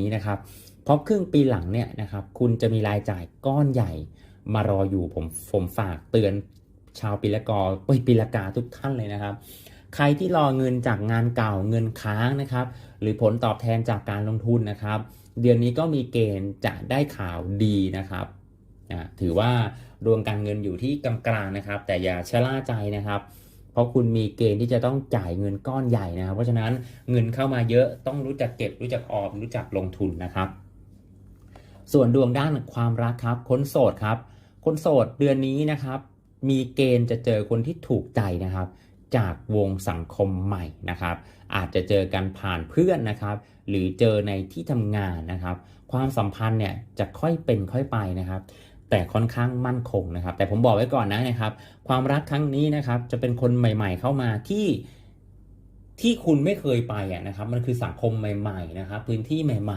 นี้นะครับเพราะครึ่งปีหลังเนี่ยนะครับคุณจะมีรายจ่ายก้อนใหญ่มารออยู่ผมผมฝากเตือนชาวปีละกอปีละกาทุกท่านเลยนะครับ ใครที่รอเงินจากงานเก่าเงินค้างนะครับ หรือผลตอบแทนจากการลงทุนนะครับ เดือนนี้ก็มีเกณฑ์จะได้ข่าวดีนะครับถือว่าดวงการเงินอยู่ที่กลางๆนะครับ แต่อย่าชะล่าใจนะครับ เพราะคุณมีเกณฑ์ที่จะต้องจ่ายเงินก้อนใหญ่นะครับ เพราะฉะนั้นเงินเข้ามาเยอะต้องรู้จักเก็บ รู้จักออมรู้จักลงทุนนะครับ ส่วนดวงด้านความรักครับคนโสดครับ คนโสดเดือนนี้นะครับ มีเกณฑ์จะเจอคนที่ถูกใจนะครับ จากวงสังคมใหม่นะครับ อาจจะเจอกันผ่านเพื่อนนะครับ หรือเจอในที่ทำงานนะครับ ความสัมพันธ์เนี่ยจะค่อยเป็นค่อยไปนะครับ แต่ค่อนข้างมั่นคงนะครับ แต่ผมบอกไว้ก่อนนะนะครับ ความรักครั้งนี้นะครับ จะเป็นคนใหม่ ๆ เข้ามาที่ที่คุณไม่เคยไปอะนะครับ มันคือสังคมใหม่ ๆ นะครับ พื้นที่ใหม่ ๆ